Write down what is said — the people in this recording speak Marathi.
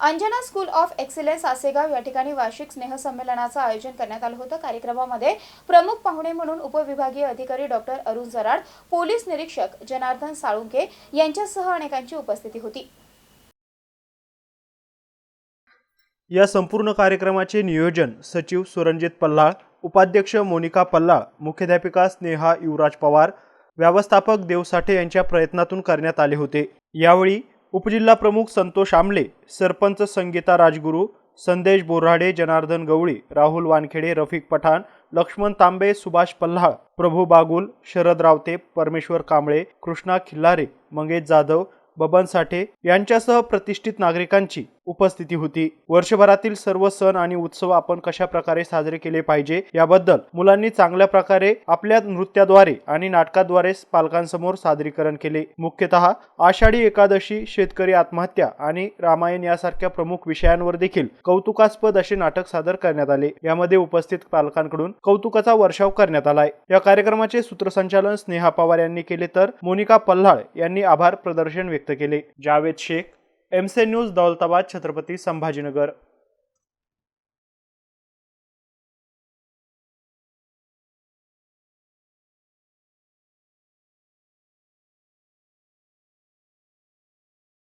Anjana school of excellence Asegaon या ठिकाणी वार्षिक स्नेहसंमेलनाचं आयोजन करण्यात आलं होतं. कार्यक्रमामध्ये प्रमुख पाहुणे म्हणून उपविभागीय अधिकारी डॉक्टर अरुण जराड पोलीस निरीक्षक जनार्दन साळुंके यांच्यासह अनेकांची उपस्थिती होती. या संपूर्ण कार्यक्रमाचे नियोजन सचिव सुरंजित पल्लाळ उपाध्यक्ष मोनिका पल्लाळ मुख्याध्यापिका स्नेहा युवराज पवार व्यवस्थापक देवसाठे यांच्या प्रयत्नातून करण्यात आले होते. यावेळी उपजिल्हा प्रमुख संतोष आमले सरपंच संगीता राजगुरू संदेश बोराडे जनार्दन गवळी राहुल वानखेडे रफिक पठाण लक्ष्मण तांबे सुभाष पल्हाळ प्रभू बागुल शरद रावते परमेश्वर कांबळे कृष्णा खिल्लारे मंगेश जाधव बबन साठे यांच्यासह प्रतिष्ठित नागरिकांची उपस्थिती होती. वर्षभरातील सर्व सण आणि उत्सव आपण कशा प्रकारे साजरे केले पाहिजे याबद्दल मुलांनी चांगल्या प्रकारे आपल्या नृत्याद्वारे आणि नाटकाद्वारे पालकांसमोर सादरीकरण केले. मुख्यतः आषाढी एकादशी शेतकरी आत्महत्या आणि रामायण यासारख्या प्रमुख विषयांवर देखील कौतुकास्पद असे नाटक सादर करण्यात आले. यामध्ये उपस्थित पालकांकडून कौतुकाचा वर्षाव करण्यात आलाय. या कार्यक्रमाचे सूत्रसंचालन स्नेहा पवार यांनी केले तर मोनिका पल्हाळ यांनी आभार प्रदर्शन व्यक्त केले. जावेद शेख एमसे न्यूज दौलताबाद छत्रपती संभाजीनगर.